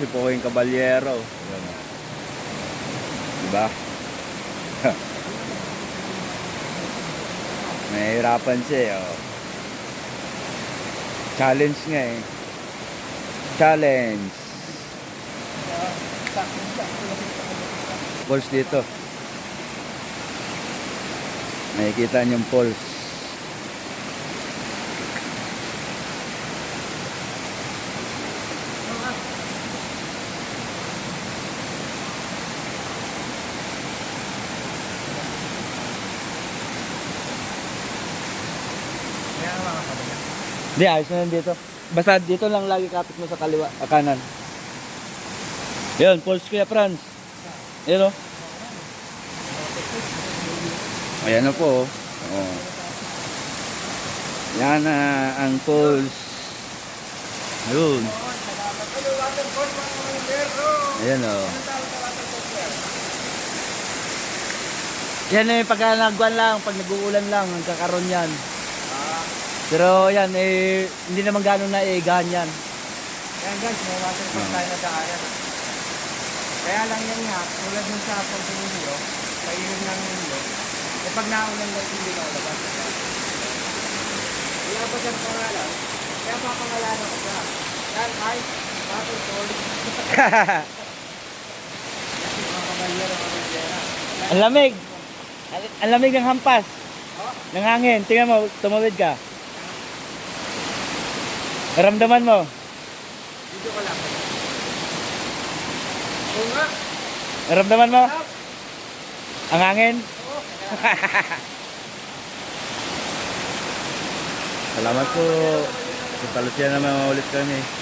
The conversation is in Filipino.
si Poking Caballero. Ayan. Diba? Nahihirapan siya eh, oh. Challenge nga eh. Challenge. Pulse dito. Nakikita niyo yung pulse. Hindi, ayos na dito. Basta dito lang lagi kapit mo sa kaliwa, ah, kanan. Yun, pulse kuya Franz. Yun o. Ayan na po. oh. Oh. Yan na ang pulse. Yun. Ayan o. Yan eh, pagka nagwan lang, pag nag-uulan lang, nagkakaroon yan. Pero yan, eh, hindi naman gano'n na igahan yan. Yan guys, may water pump tayo na daanan. Kaya lang yan nga, tulad dun sa pagpinilyo, painom ng ninyo, eh pag naulan lang hindi na ulabas. Wala pa siyang pangalan. Kaya papangalanan ko siya. Yan ay, water kabalyera. ang lamig. Ang- lamig ng hampas. Ng hangin. Tingnan mo, tumawid ka. Naramdaman mo. Dito ka lang. Oo nga. Naramdaman mo? Ang hangin. Salamat po. Sa talusya naman ulit kami.